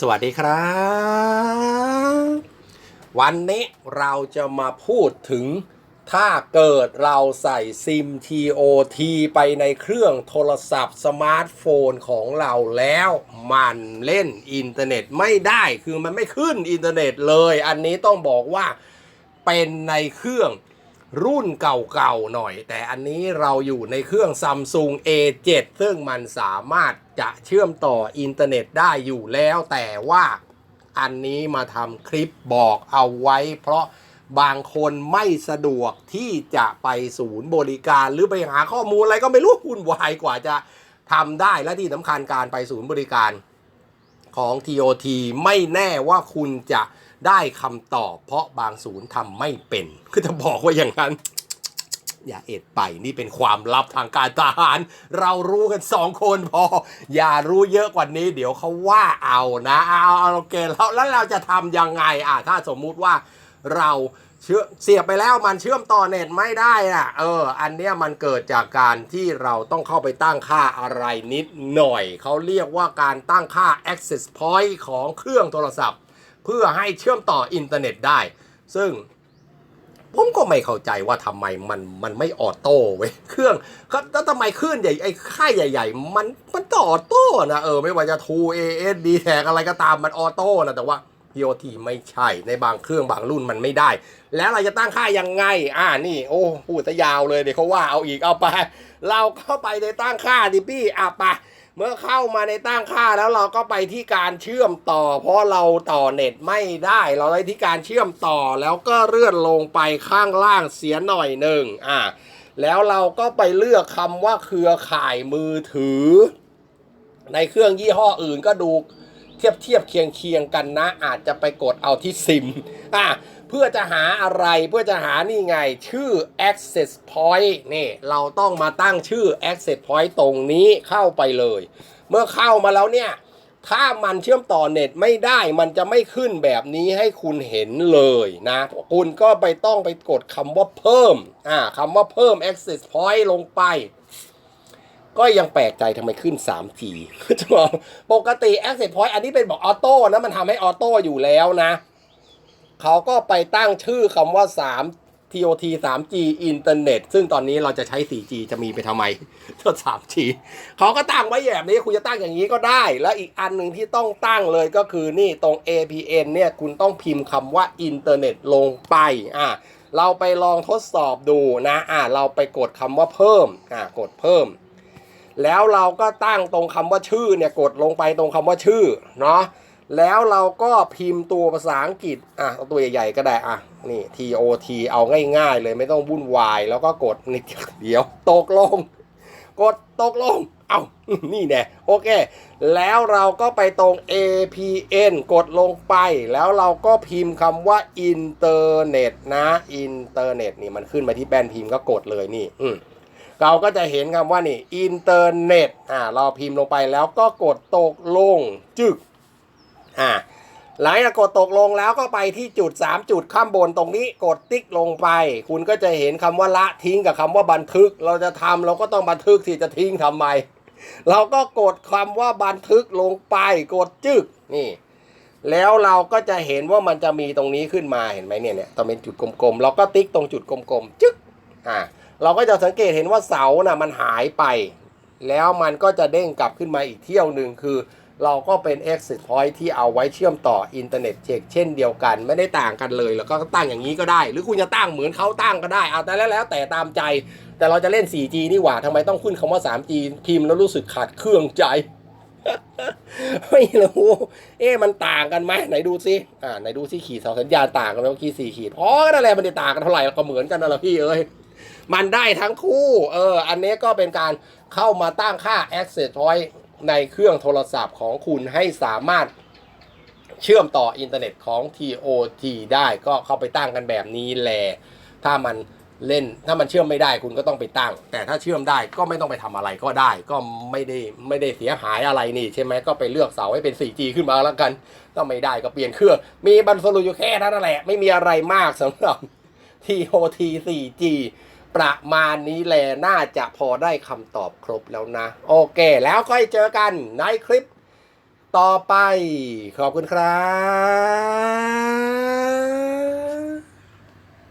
สวัสดีครับ วันนี้เราจะมาพูดถึง ถ้าเกิดเราใส่ซิม TOT ไปในเครื่องโทรศัพท์สมาร์ทโฟนของเราแล้ว มันเล่นอินเทอร์เน็ตไม่ได้คือมันไม่ขึ้นอินเทอร์เน็ตเลย อันนี้ต้องบอกว่าเป็นในเครื่อง รุ่นเก่าๆหน่อย แต่อันนี้เราอยู่ในเครื่อง Samsung A7 ซึ่งมันสามารถจะเชื่อมต่ออินเทอร์เน็ตได้อยู่แล้ว แต่ว่าอันนี้มาทำคลิปบอกเอาไว้ เพราะบางคนไม่สะดวกที่จะไปศูนย์บริการหรือไปหาข้อมูลอะไรก็ไม่รู้วุ่นวายกว่าจะทำได้และที่สำคัญการไปศูนย์บริการของ TOT ไม่แน่ว่าคุณจะ ได้คำตอบ เพราะบางศูนย์ทำไม่เป็นคือจะบอกว่าอย่างนั้น อย่าเอ็ดไปนี่เป็นความลับทางการทหาร เรารู้กันสองคนพอ อย่ารู้เยอะกว่านี้ เดี๋ยวเขาว่าเอานะเอาเอาโอเคแล้วแล้วเราจะทำยังไงอะถ้าสมมุติว่าเราเชื่อเสียบไปแล้วมันเชื่อมต่อเน็ตไม่ได้อะเออ อันเนี้ยมันเกิดจากการที่เราต้องเข้าไปตั้งค่าอะไรนิดหน่อย เขาเรียกว่าการตั้งค่า access point ของเครื่องโทรศัพท์ เพื่อให้เชื่อมต่ออินเทอร์เน็ตได้ ซึ่งผมก็ไม่เข้าใจว่าทำไมมันมันไม่ออโต้เว้ยเครื่องก็แล้วทำไมคลื่นใหญ่ไอ้ค่ายใหญ่ ๆ มันมันก็ออโต้นะเออไม่ว่าจะ2 AS D แทกอะไรก็ตามมันออโต้นะแต่ว่า POT ไม่ใช่ในบางเครื่องบางรุ่นมันไม่ได้ แล้วเราจะตั้งค่ายังไง อ่านี่ โอ้พูดซะยาวเลยเดี๋ยวเขาว่าเอาอีกเอาไป เราเข้าไปในตั้งค่าดิพี่อะไป เมื่อเข้ามาในตั้งค่าแล้วเราก็ไปที่การเชื่อมต่อ เพราะเราต่อเน็ตไม่ได้ เราไปที่การเชื่อมต่อแล้วก็เลื่อนลงไปข้างล่างเสียหน่อยหนึ่งอ่าแล้วเราก็ไปเลือกคำว่าเครือข่ายมือถือ ในเครื่องยี่ห้ออื่นก็ดู เทียบเทียบเคียงเคียงกันนะ อาจจะไปกดเอาที่ซิมอะเพื่อจะหาอะไรเพื่อจะหานี่ไง ชื่อ access point นี่ เราต้องมาตั้งชื่อ access point ตรงนี้เข้าไปเลย เมื่อเข้ามาแล้วเนี่ย ถ้ามันเชื่อมต่อเน็ตไม่ได้มันจะไม่ขึ้นแบบนี้ให้คุณเห็นเลยนะ คุณก็ไปต้องไปกดคำว่าเพิ่มอ่าคำว่าเพิ่ม access point ลงไป ก็ยังแปลกใจทำไมขึ้น 3G จะบอกปกติ Access Point อันนี้เป็นบอกออโต้นะมันทำให้ออโต้อยู่แล้วนะ เขาก็ไปตั้งชื่อคำว่า 3 TOT 3G อินเทอร์เน็ตซึ่งตอนนี้เราจะใช้ 4G จะมีไปทำไมก็ 3G เขาก็ตั้งไว้แบบนี้ คุณจะตั้งอย่างนี้ก็ได้ แล้วอีกอันหนึ่งที่ต้องตั้งเลยก็คือนี่ตรง APN เนี่ยคุณต้องพิมพ์คำว่าอินเทอร์เน็ตลงไปอะเราไปลองทดสอบดูนะอะเราไปกดคำว่าเพิ่มอะกดเพิ่ม แล้วเราก็ตั้งตรงคำว่าชื่อเนี่ยกดลงไปตรงคำว่าชื่อเนาะแล้วเราก็พิมพ์ตัวภาษาอังกฤษอะตัวใหญ่ๆก็ได้อะนี่ TOT เอาง่ายๆ เลยไม่ต้องวุ่นวาย แล้วก็กดนี่เดี๋ยวตกลง กดตกลง เอานี่แน่โอเค แล้วเราก็ไปตรง APN กดลงไป แล้วเราก็พิมพ์คำว่าอินเทอร์เน็ตนะอินเทอร์เน็ตนี่มันขึ้นมาที่แป้นพิมพ์ก็กดเลยนี่อืม เราก็จะเห็นคำว่านี่อินเทอร์เน็ตอ่าเราพิมพ์ลงไปแล้วก็กดตกลงจึกอ่าหลังจากกดตกลงแล้วก็ไปที่จุด 3 จุดข้างบนตรงนี้กดติ๊กลงไป คุณก็จะเห็นคำว่าละทิ้งกับคำว่าบันทึก เราจะทำเราก็ต้องบันทึกที่จะทิ้งทำไม เราก็กดคำว่าบันทึกลงไปกดจึกนี่ แล้วเราก็จะเห็นว่ามันจะมีตรงนี้ขึ้นมาเห็นไหมเนี่ยเนี่ยต้องเป็นจุดกลมๆเราก็ติ๊กตรงจุดกลมๆจึ๊กอ่า เราก็จะสังเกตเห็นว่าเสาน่ะมันหายไป แล้วมันก็จะเด้งกลับขึ้นมาอีกเที่ยวหนึ่งคือ เราก็เป็น exit point ที่เอาไว้เชื่อมต่ออินเทอร์เน็ตเช็คเช่นเดียวกันไม่ได้ต่างกันเลย แล้วก็ตั้งอย่างนี้ก็ได้ หรือคุณจะตั้งเหมือนเขาตั้งก็ได้เอาแต่แล้วแล้วแต่ตามใจ แต่เราจะเล่น 4G นี่หว่าทำไมต้องขึ้นคำว่า 3G พิมพ์แล้วรู้สึกขาดเครื่องใจไม่รู้เอ๊ะมันต่างกันไหมไหนดูซิอ่าไหนดูซิขีดเสาสัญญาณต่างกันไหมเมื่อกี้สี่ขีดอก็นั่นแหละมันจะต่างกันเท่าไหร่ก็เหมือนกันนั่นแหละพี่เอ้ย มันได้ทั้งคู่ เออ อันนี้ก็เป็นการเข้ามาตั้งค่า access point ในเครื่องโทรศัพท์ของคุณให้สามารถเชื่อมต่ออินเทอร์เน็ตของ TOT ได้ก็เข้าไปตั้งกันแบบนี้แหละ ถ้ามันเล่น ถ้ามันเชื่อมไม่ได้คุณก็ต้องไปตั้ง แต่ถ้าเชื่อมได้ก็ไม่ต้องไปทำอะไรก็ได้ ก็ไม่ได้ไม่ได้เสียหายอะไรนี่ใช่ไหมก็ไปเลือกเสาให้เป็น 4G ขึ้นมาแล้วกัน ถ้าไม่ได้ก็เปลี่ยนเครื่อง มีบรรสรุอยู่แค่นั้นแหละ ไม่มีอะไรมากสำหรับ TOT 4G ประมาณนี้แหละน่าจะพอได้คำตอบครบแล้วนะ โอเค แล้วค่อยเจอกันในคลิปต่อไป ขอบคุณครับ